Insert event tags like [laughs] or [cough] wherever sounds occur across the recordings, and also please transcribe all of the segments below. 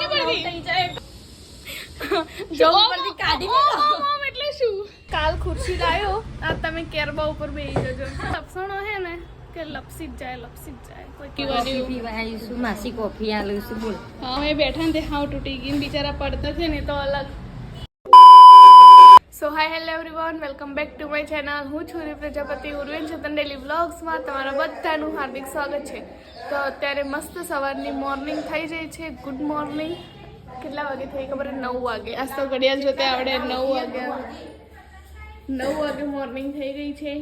નહીં પડતી જો ઓમ, ઉપરથી કાઢી ઓમ, એટલે શું? કાલ ખુરશી લાયો. આ તમે કેરબા ઉપર બેસી જજો. લપસણો હે ને કે લપસી જ જાય લપસી જ જાય. કોઈ કોફી પીવા આવીશું માસી કોફી આલું બોલ. હા અમે બેઠા ને તે હાવ તૂટી ગઈ ને બિચારા પડતા છે ને તો અલગ. So hi hello everyone welcome back to my channel હું છું પ્રજાપતિ ઉર્વેન ચેતન ડેલી વ્લોગ્સમાં તમારા બધાનું હાર્દિક સ્વાગત છે. તો અત્યારે મસ્ત સવારની મોર્નિંગ થઈ જાય છે. ગુડ મોર્નિંગ કેટલા વાગે થઈ ખબર? નવ વાગે. આજ તો ઘડિયાળ જોતે આવડે નવ વાગે. નવ વાગે મોર્નિંગ થઈ ગઈ છે.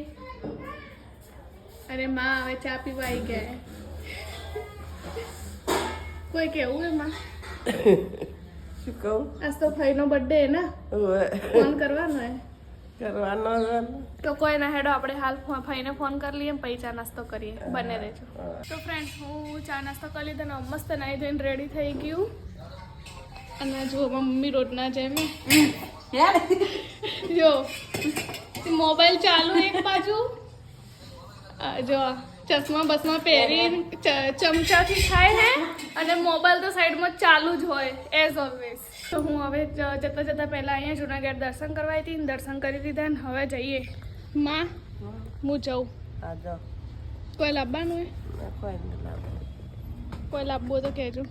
અરે માં, હવે ચા પીવા આવી ગયા કોઈ કેવું એમાં? શું કહું? આજ તો ભાઈનો બર્થડે હે ને? ફોન કરવાનો હે. કરવાનો તો કોઈ ના હેડો આપણે હાલ ફો- ભાઈને ફોન કરી લઈએ પછી ચા નાસ્તો કરીએ. બને રહેજો. તો ફ્રેન્ડ હું ચા નાસ્તો કરી લીધો ને મસ્ત નાઈ ધોઈને રેડી થઈ ગયું. અને જો મમ્મી રોટના જેમ જો મોબાઈલ ચાલુ એક બાજુ. આ જો ચશ્મા બસમાં પહેરીને ચ- ચમચાથી ખાય ને અને મોબાઈલ તો સાઈડમાં ચાલુ જ હોય એઝ ઓલવેઝ તો હું હવે જતાં જતા પહેલા અહીંયા જુનાગઢ દર્શન કરવા આવી હતી દર્શન કરી દીધા ને હવે જઈએ. માં હું જઉં. કોઈ લાવવાનું હોય? કોઈ લાવવું તો કહેજો.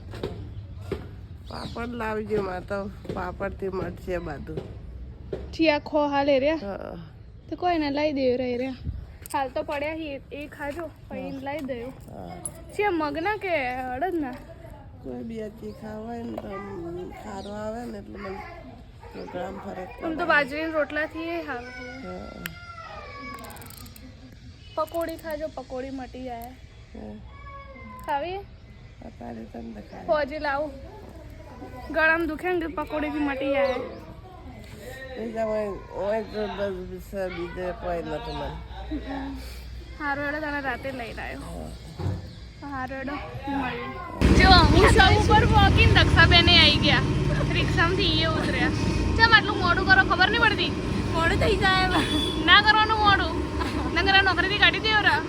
પાપડ લાવજો માં તો પાપડથી મળશે બધું ચિયા ખો હાલ હા. તો કોઈ લઈ લાવી રહી રે રહ્યા. હાલ તો પડ્યા હી એ ખાજો પછી લાવી દઉં છે મગના કે અડદના કોઈ બી અચી ખાવાય ને તો ખારો આવે ને એટલે મને પ્રોગ્રામ ફરક આમ તો બાજરીના રોટલાથી એ હાલ હા. પકોડી ખાજો પકોડી મટી જાય. ખાવી? અત્યારે તમને ફોજી લાવું. ગળામાં દુખે ને પકોડી પકોડીથી મટી જાય. હોય તો બસ બીજા બીજે કોઈ નથી મને હારો એડો તને રાતે લઈ આવ્યો. હારો એડો જો હું સૌ ઉપર વોકિંગ દક્ષાબેને આવી ગયા. રિક્ષામાંથી એ ઉતર્યા. ચમ આટલું મોડું કરો ખબર નહીં પડતી? મોડું થઈ જાય. ના કરવાનું મોડું. નગર નોકરીથી કાઢી દેવો રા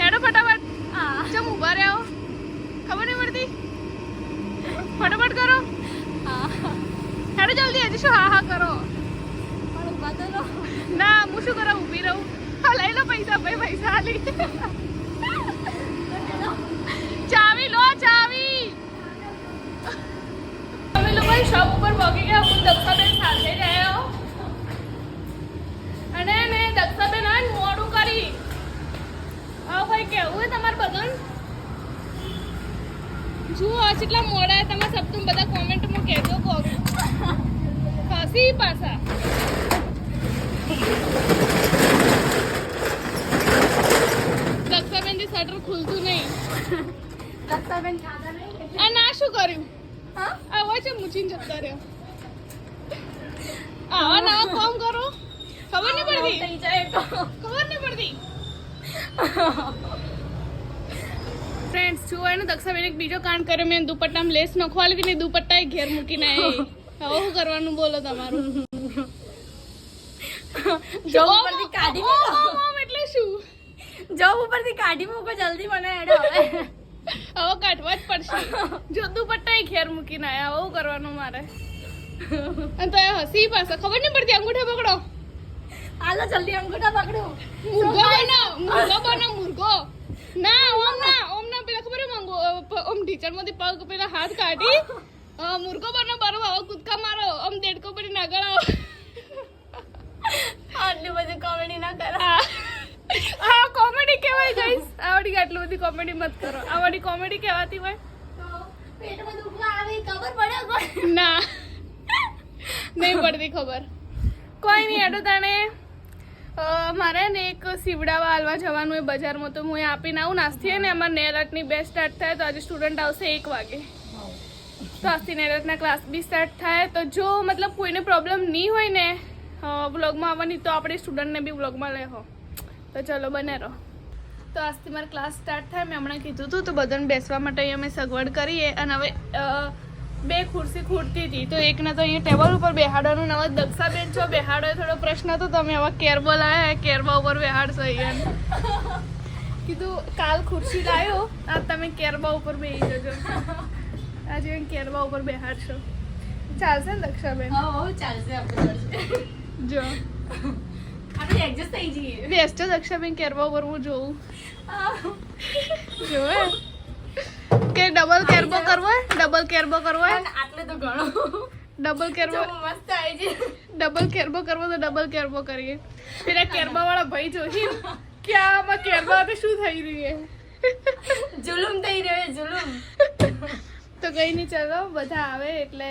હેડો ફટાફટ. હા. ચમ ઊભા રહ્યા ખબર નહીં પડતી? ફટાફટ કરો. હા. હેડો જલ્દી હજી શું હા હા કરો. ના, હું શું કરા ઊભી રહું. હા, લઈ લો પૈસા, ભાઈ, પૈસા લઈ ચાવી લો, ચાવી. અમે લોકો શોપ ઉપર પહોંચી ગયા, હું દક્ષાબેન સાથે આવ્યો અને ને દક્ષાબેન આ મોડું કરી. હા, ભાઈ, કેવું તમારે બધું જુઓ કેટલા મોડા તમે સબ બધા કોમેન્ટમાં કહેજો કોક. ફસી પાછા. દક્ષાબેનથી શટર ખુલતું નહીં. દક્ષાબેન ખાધા નહીં આ શું કર્યું? હા? છે મૂચીને જતા રહ્યો. આવા નવા કામ કરો? ખબર નહીં પડતી? ખબર નહીં પડતી? ફ્રેન્ડ્સ છું એને દક્ષાબેન એક બીજો કાંડ કર્યો. મેં દુપટ્ટામાં લેસ નખવા લીધી ને દુપટ્ટા ઘેર મૂકીને હવે શું કરવાનું બોલો તમારું? જો ઓમ, ઉપરથી કાઢી મૂકો. ઓમ, એટલે શું? જો ઉપરથી કાઢી મૂકો જલ્દી મને હેડો હવે. હવે કાઢવા જ પડશે. જો દુપટ્ટા ઘેર મૂકીને આવ્યા હવે કરવાનું મારે? અને તો એ હસી પાસે ખબર નહીં પડતી અંગૂઠા પકડો. હાલો જલ્દી અંગૂઠા પકડો. મુર્ગો બનાવ મુર્ગો બનાવ મુર્ગો. ના ઓમ ના ઓમ ના પેલા ખબર માંગો ઓમ ઢીચણમાંથી પગ પેલા હાથ કાઢી મુર્ગો બનાવ બરોબર હવે કૂદકા મારો ઓમ દેડકો પડી નાગળ આવો આટલી બધી આ કોમેડી કહેવાય ગાઈસ આવડી આટલી બધી કોમેડી મત કરો. આવડી કોમેડી કહેવાતી હોય. પેટમાં દુખવા આવે ખબર પડે ના. નહીં પડતી ખબર. કોઈ નહીં એડો તાણે. મારે ને એક સીવડાવા હાલવા જવાનું હોય બજારમાં તો હું આપીને આવું. નાસ્તી ને અમારે નેલ આર્ટની બે સ્ટાર્ટ થાય તો આજે સ્ટુડન્ટ આવશે એક વાગે. તો આજથી નેલ આર્ટના ક્લાસ બી સ્ટાર્ટ થાય. તો જો મતલબ કોઈને પ્રોબ્લેમ નહીં હોય ને વ્લોગમાં આવવાની તો આપણે સ્ટુડન્ટને બી વ્લોગમાં લેહો. તો ચલો બને રહો. તો આજથી મારો ક્લાસ સ્ટાર્ટ થાય. મેં હમણાં કીધું હતું તો બધાને બેસવા માટે અમે સગવડ કરીએ. અને હવે બે ખુરશી ખૂટતી હતી. તો એકને તો અહીંયા ટેબલ ઉપર બેહાડવાનું ને હવે દક્ષાબેન છો, બેહાડો થોડો પ્રશ્ન હતો. તમે હવે કેરબો આવ્યા કેરબા ઉપર બેહાડશો અહીંયા. કીધું, કાલ ખુરશી લાવ્યો આ તમે કેરબા ઉપર બેસી જજો. આજે કેરબા ઉપર બેહાડશો. ચાલશે ને દક્ષાબેન? ચાલશે જો. આપણે એડજસ્ટ થઈ જઈએ. બેસજો દક્ષાબેન કેરવા કરવું જોઉં જોવે. કે ડબલ કેરબો કરવો? ડબલ કેરબો કરવો હોય? આટલે તો ઘણો. ડબલ કેરબો. મસ્ત આવી છે ડબલ કેરબો કરવો તો ડબલ કેરબો કરીએ. પેલા કેરબા વાળા ભાઈ જોશી. કે આમાં કેરબા તો શું થઈ રહ્યું છે જુલુમ થઈ રહ્યો છે જુલુમ. તો કઈ નહીં ચાલો બધા આવે એટલે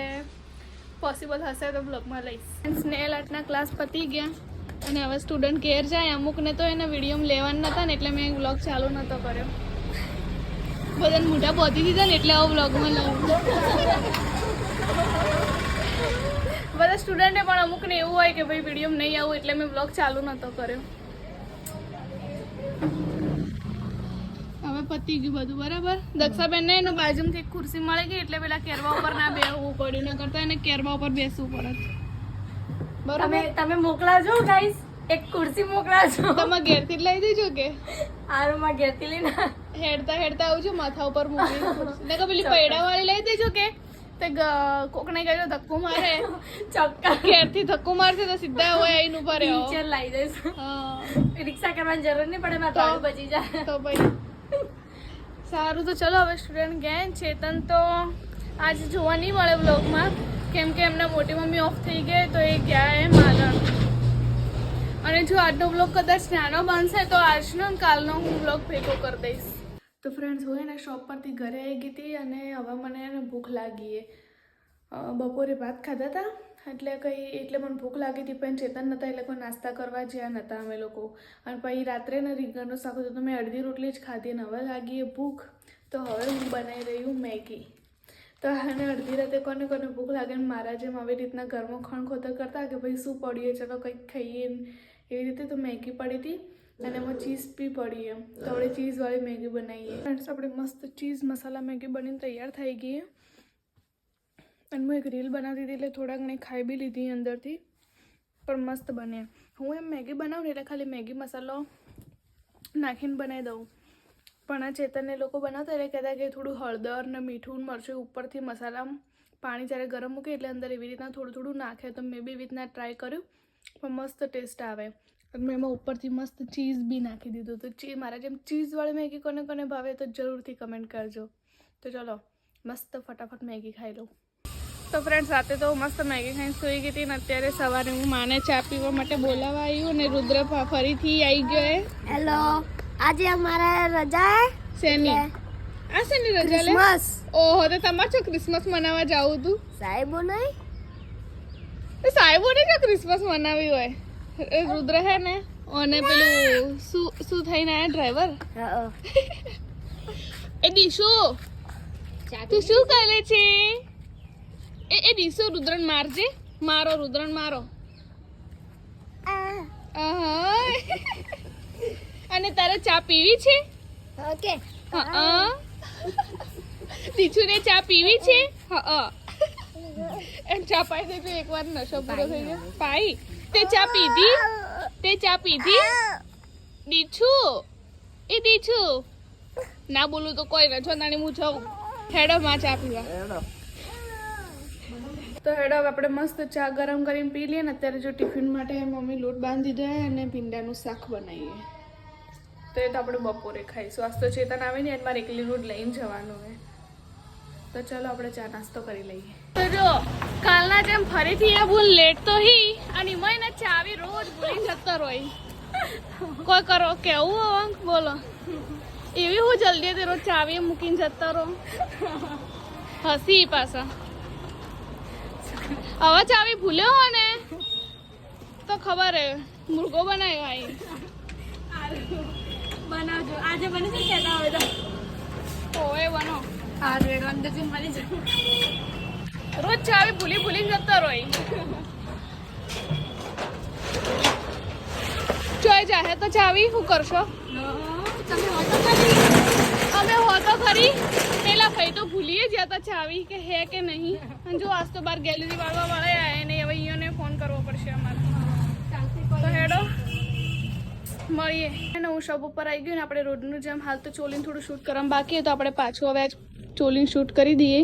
પોસિબલ હશે તો બ્લોગમાં લઈશ. સ્નેલ આર્ટના ક્લાસ પતી ગયા. અને હવે સ્ટુડન્ટ ઘેર જાય. અમુકને તો એના વીડિયો લેવાના નહોતા ને એટલે મેં બ્લોગ ચાલુ નહોતો કર્યો. બધાને મોઢા પહોંચી દીધા ને એટલે આવો બ્લોગમાં લઉં. બધા સ્ટુડન્ટે પણ અમુકને એવું હોય કે ભાઈ વીડિયો નહીં આવું એટલે મેં બ્લોગ ચાલુ નહોતો કર્યો. પતી ગયું બધું બરાબર? દક્ષાબેનને એનો બાજુમાંથી એક ખુરશી મળી ગઈ એટલે પેલા કેરવા ઉપર ના બેસવું પડ્યું ન કરતા એને કેરવા ઉપર બેસવું પડત તમે બરાબર? તમે મોકલાજો ગાઈસ એક ખુરશી મોકલાજો. તમે ઘેરથી લઈ દેજો કે? આ રૂમમાં ઘેરથી લઈને હેડતા હેડતા આવજો માથા ઉપર મૂકી ને કે પેલી પૈડા વાળી લઈ દેજો કે? તે કોકને કહેજો ધક્કો મારે. ચોક્કસ. ઘેરથી ધક્કો મારશે તો સીધા હોય આઈને ઊભા રહ્યો ટીચર લઈ દઈશ. રિક્ષા કરવાની જરૂર નહીં પડે? તો બચી જાય. તો ભાઈ સારું તો ચલો હવે સ્ટુડન્ટ ગયા. ચેતન તો આજે જોવા નહીં મળે બ્લોગમાં કેમ કે એમના મોટી મમ્મી ઓફ થઈ ગઈ તો એ ગયા એ માલણ અને જો આજનો બ્લોગ કદાચ નાનો બનશે તો આજનો કાલનો હું બ્લોગ ભેગો કરી દઈશ. તો ફ્રેન્ડ્સ હું એને શોપ પરથી ઘરે આવી ગઈ હતી અને હવે મને એને ભૂખ લાગી બપોરે ભાત ખાધા હતા. એટલે કંઈ, એટલે મને ભૂખ લાગી હતી, પણ ચેતન નહોતા એટલે કોઈ નાસ્તા કરવા જ્યાં નહોતા અમે લોકો. અને પછી રાત્રે ને રીંગણનું શાક હતું, તો મેં અડધી રોટલી જ ખાધી અને હવે લાગી એ ભૂખ. તો હવે હું બનાવી રહી હું મેગી. તો અને અડધી રાતે કોને કોને ભૂખ લાગે ને મારા જેમ આવી રીતના ઘરમાં ખણ ખોતર કરતા કે ભાઈ શું પડીએ, ચલો કંઈક ખાઈએ એવી રીતે તો મેગી પડી હતી. અને એમાં ચીઝ બી પડી એમ. તો આપણે ચીઝવાળી મેગી બનાવીએ. ફ્રેન્ડ્સ આપણે મસ્ત ચીઝ મસાલા મેગી બનીને તૈયાર થઈ ગઈ અને હું એક રીલ બનાવતી હતી એટલે થોડા ઘણી ખાઈ બી લીધી અંદરથી, પણ મસ્ત બને. હું એમ મેગી બનાવું એટલે ખાલી મેગી મસાલો નાખીને બનાવી દઉં. પણ આ ચેતનને લોકો બનાવતા એટલે કહેતા કે થોડું હળદર ને મીઠું મરચું ઉપરથી મસાલા પાણી જ્યારે ગરમ મૂકે એટલે અંદર એવી રીતના થોડું થોડું નાખે. તો મેં બી એવી રીતના ટ્રાય કર્યું, પણ મસ્ત ટેસ્ટ આવે. અને મેં એમાં ઉપરથી મસ્ત ચીઝ બી નાખી દીધું. તો ચી, મારા જેમ ચીઝવાળી મેગી કોને કોને ભાવે તો જરૂરથી કમેન્ટ કરજો. તો ચલો, મસ્ત ફટાફટ મેગી ખાઈ લઉં. તો ફ્રેન્ડ્સ રાતે તો મસ્ત મેગી ખાઈને સૂઈ ગઈ હતી ને અત્યારે સવારે હું માને ચા પીવા માટે બોલાવવા આવ્યું ને રુદ્ર ફરીથી આવી ગયો એ હેલો આજે અમારા રજા શેની? આ શેની રજા લે? ઓહો તો તમારે છો ક્રિસમસ મનાવવા જાવું તું? સાહેબો નહીં? તો સાહેબોને જો ક્રિસમસ મનાવી હોય. રુદ્ર હે ને અને પેલું શું શું થઈને આયા ડ્રાઈવર [laughs] એ દીશુ તું શું કરે છે? એ એ દીશુ રુદ્રન મારજે. મારો રુદ્રન મારો. અને તારે ચા પીવી છે? ઓકે. હા દીછુને ચા પીવી છે? હા એમ ચા પાઈ દે એકવાર નશો પૂરો થઈ ગયો. પાઈ. તે ચા પીધી? તે ચા પીધી? દીછુ. એ દીછુ. ના બોલું તો કોઈ ન. છો નાની હું જાઉં. હેડો માં ચા પીવા. એનો તો હેડો આપણે મસ્ત ચા ગરમ કરીને પી લઈએ ને, અત્યારે જો ટિફિન માટે મમ્મી લોટ બાંધી દે અને ભીંડાનું શાક બનાવીએ. તો એ તો આપણે બપોરે ખાઈશું. આજ તો ચેતન આવે ને, મારે એકલી રોટ લઈને જવાનું હોય તો ચલો આપણે ચા નાસ્તો કરી લઈએ. તો જો, કાલના જેમ ફરીથી એ ભૂલ લેટ તો હી, અને એમાંય ચાવી રોજ ભૂલી જતો રોય કોઈ કરો, કેવું અંક? બોલો. એવી હું જલ્દી રોજ ચાવી મૂકીને જતો રહો. હસી પાછા. હવે ચાવી ભૂલ્યો હો ને તો ખબર હે મુર્ગો બનાવ્યો આઈ બનાવજો. આજે બને છે કેતા હોય તો? ઓએ બનો. આ રેડ અંદર મળી જાય રોજ ચાવી ભૂલી ભૂલી જતો રોય. ચોય જાહે તો ચાવી શું કરશો? તમે ઓટો કરી અમે હો તો ખરી પેલા ભાઈ તો ભૂલીએ જ હતા ચાવી કે હે કે નહીં. અને જો આજ તો બાર ગેલેરી વાળવા વાળા આયા ને હવે અહીંયાને ફોન કરવો પડશે અમારે. તો હેડો. મળીએ. અને હું શોપ ઉપર આવી ગયું ને, આપણે રોડનું જેમ હાલ તો ચોલીને થોડું શૂટ કરવા બાકી તો આપણે પાછું હવે ચોલીને શૂટ કરી દઈએ.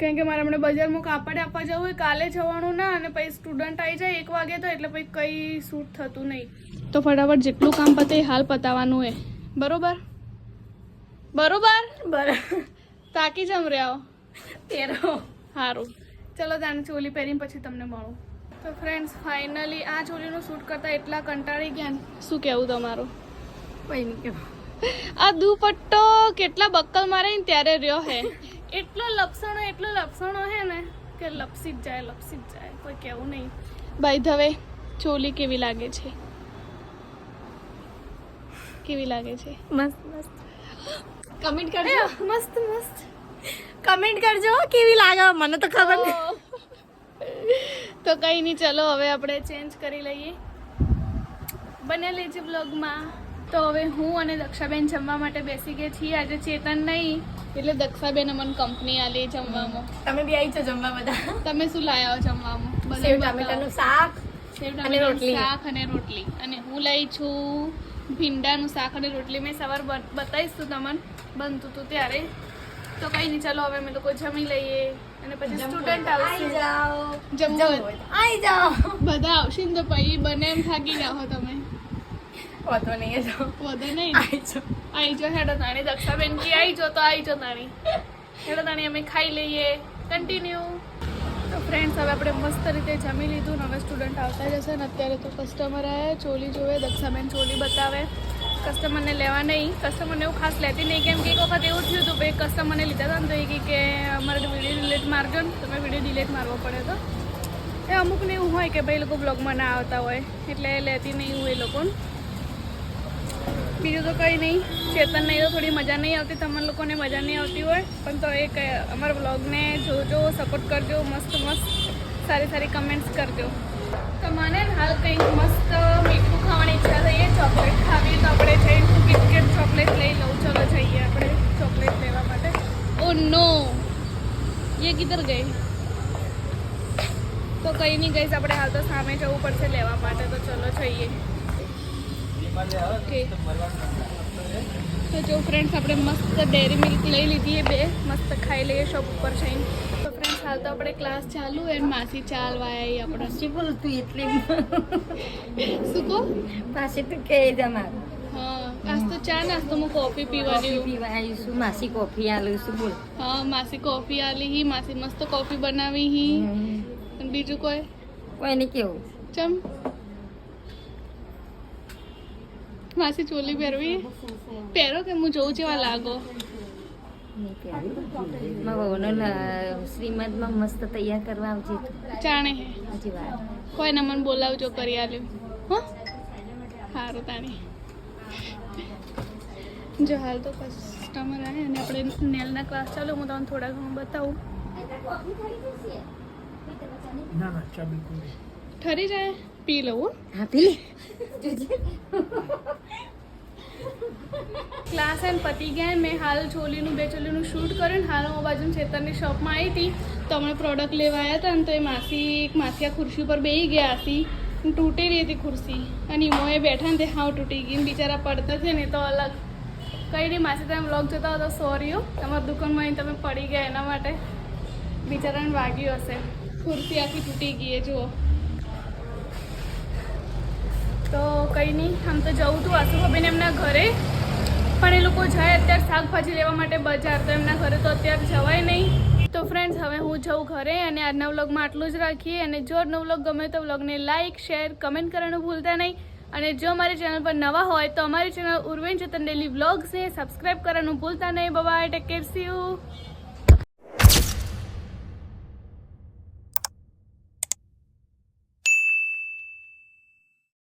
કારણ કે મારે હમણાં બજારમાં કાપડ આપવા જવું હોય, કાલે જવાનું ના, અને પછી સ્ટુડન્ટ આવી જાય એક વાગે તો, એટલે પછી કંઈ શૂટ થતું નહીં. તો ફટાફટ જેટલું કામ પતે હાલ પતાવવાનું હોય. બરોબર? બરોબર? બરાબર તાકી જમ રહ્યા તેરો. સારું ચલો તાને ચોલી પહેરીને પછી તમને મળું. તો ફ્રેન્ડ્સ ફાઇનલી આ ચોલીનું શૂટ કરતા એટલા કંટાળી ગયા શું કહેવું તમારું? કંઈ નહીં કેવું. આ દુપટ્ટો કેટલા બક્કલ મારે ને ત્યારે રહ્યો હે. એટલો લપસણો એટલો લપસણો હે ને કે લપસી જ જાય લપસી જ જાય. કોઈ કેવું નહીં. બાય ધવે ચોલી કેવી લાગે છે? કેવી લાગે છે? મસ્ત મસ્ત. કમેન્ટ કરજો. મસ્ત મસ્ત. કમેન્ટ કરજો કેવી લાગે? મને તો ખબર તો કઈ નહીં ચલો હવે આપણે ચેન્જ કરી લઈએ. બને લેજે બ્લોગમાં તો હવે હું અને દક્ષાબેન જમવા માટે બેસી ગયા છીએ. આજે ચેતન નહીં એટલે દક્ષાબેન અમને કંપની આલી જમવામાં. તમે બી આવી છો જમવા બધા. તમે શું લાયા જમવામાં? સેવ ટામેટાનું શાક અને રોટલી. શાક અને રોટલી. અને હું લઈ છું ભીંડાનું શાક અને રોટલી મેં સવાર બતાવીશ તું તમને. બનતું હતું ત્યારે. તો કઈ નહીં ચાલો હવે અમે લોકો જમી લઈએ અને પછી સ્ટુડન્ટ આવી આવશે. તો. આવી જાઓ. બધા આવશે ને તો પછી બને એમ થાકી જાઓ તમે. વાંધો નહીં જો વધે નહીં. આવી જો હેડો તાણી દક્ષાબેન કે આવી જો તો આવી જો તાણી. હેડો તાણી અમે ખાઈ લઈએ. કન્ટિન્યુ ફ્રેન્ડ્સ હવે આપણે મસ્ત રીતે જમી લીધું નવે સ્ટુડન્ટ આવતા જશે ને અત્યારે તો કસ્ટમર આવ્યા ચોલી જોવે, દક્ષાબેન ચોલી બતાવે. કસ્ટમરને લેવા નહીં. કસ્ટમરને એવું ખાસ લેતી નહીં, કેમ કે એક વખત એવું થયું હતું, ભાઈ કસ્ટમરને લીધા હતા ને તો એ કે અમારે વીડિયો ડિલેટ મારજો ને, તમે વીડિયો ડિલેટ મારવો પડે તો. એ અમુકને એવું હોય કે ભાઈ લોકો બ્લોગમાં ના આવતા હોય, એટલે લેતી નહીં હું એ લોકોને. બીજું તો કંઈ નહીં. ચેતન નહીં તો થોડી મજા નહીં આવતી. તમને લોકોને મજા નહીં આવતી હોય. પણ તો એક અમારા બ્લોગને જોજો સપોર્ટ કરજો. મસ્ત મસ્ત, સારી સારી કમેન્ટ્સ કરજો. તો મને હાલ કંઈક મસ્ત મીઠું ખાવાની ઈચ્છા થઈએ ચોકલેટ ખાવી તો આપણે હું બિસ્કિટ ચોકલેટ લઈ લઉં. ચલો જઈએ આપણે ચોકલેટ લેવા માટે. ઓ, નો! યે કિધર ગઈ? તો કંઈ નહીં ગઈશ આપણે હાલ તો સામે જવું પડશે લેવા માટે. તો ચલો જઈએ. તો જો ફ્રેન્ડ્સ આપણે મસ્ત ડેરી મિલ્ક લઈ લીધી એ બે. મસ્ત ખાઈ લઈએ શોપ ઉપર જઈને. તો ફ્રેન્ડ્સ હાલ તો આપણે ક્લાસ ચાલુ એન્ડ માસી ચાલવા આવી આપણે શું બોલતું એટલે. શું કહો? પાસે તો કહે તમારું હા આજ તો ચા નાસ્તો હું કોફી પીવાની પીવા માસી કોફી આલું બોલ. હા માસી કોફી આલી હી. માસી મસ્ત કોફી બનાવી હી. બીજું કોઈ? કોઈને કેવું? ચમ. માસી ચોલી પહેરવી? પહેરો કે હું જોઉં જેવા લાગો? શ્રીમદમાં મસ્ત તૈયાર કરવા આવજે જાણે. હે હજી વાર કોઈને મને બોલાવજો કરી આલ્યું. હો? સારું તાણી. જો હાલ તો કસ્ટમર આવે અને આપણે નેલના ક્લાસ ચાલુ. હું તમને થોડા ઘણું બતાવું. ઠરી જાય? પી લઉં હો. પી ક્લાસ એન્ડ પતી ગયા મેં હાલ ચોલીનું બે ચોલીનું શૂટ કર્યું ને હાલ હું બાજુ છેતરની શોપમાં આવી હતી તો અમે પ્રોડક્ટ લેવા આવ્યા હતા ને તો એ માસી એક માસી ખુરશી ઉપર બેસી ગયા હતી તૂટી તૂટેલી હતી ખુરશી અને ઈમોએ બેઠા ને તે હાવ તૂટી ગઈ ને બિચારા પડતા છે ને તો અલગ કઈ નહીં માસી તમે બ્લોગ જોતા હો તો સોરી હો તમારી દુકાનમાં તમે પડી ગયા એના માટે બિચારાને વાગ્યું હશે ખુરશી આખી તૂટી ગઈ એ જુઓ તો કંઈ નહીં, આમ તો જવું હતું આસુભાબેન એમના ઘરે. પણ એ લોકો જાય અત્યારે શાકભાજી લેવા માટે બજાર, તો એમના ઘરે તો અત્યારે જવાય નહીં. તો ફ્રેન્ડ્સ હવે હું જઉં ઘરે અને આજના વ્લોગમાં આટલું જ રાખીએ. અને જો આજનો વ્લોગ ગમે તો વ્લોગને લાઇક શેર કમેન્ટ કરવાનું ભૂલતા નહીં. અને જો મારી ચેનલ પર નવા હોય તો અમારી ચેનલ ઉર્વેન ચેતન ડેલી વ્લોગ્સને સબસ્ક્રાઈબ કરવાનું ભૂલતા નહીં. Bye take care see you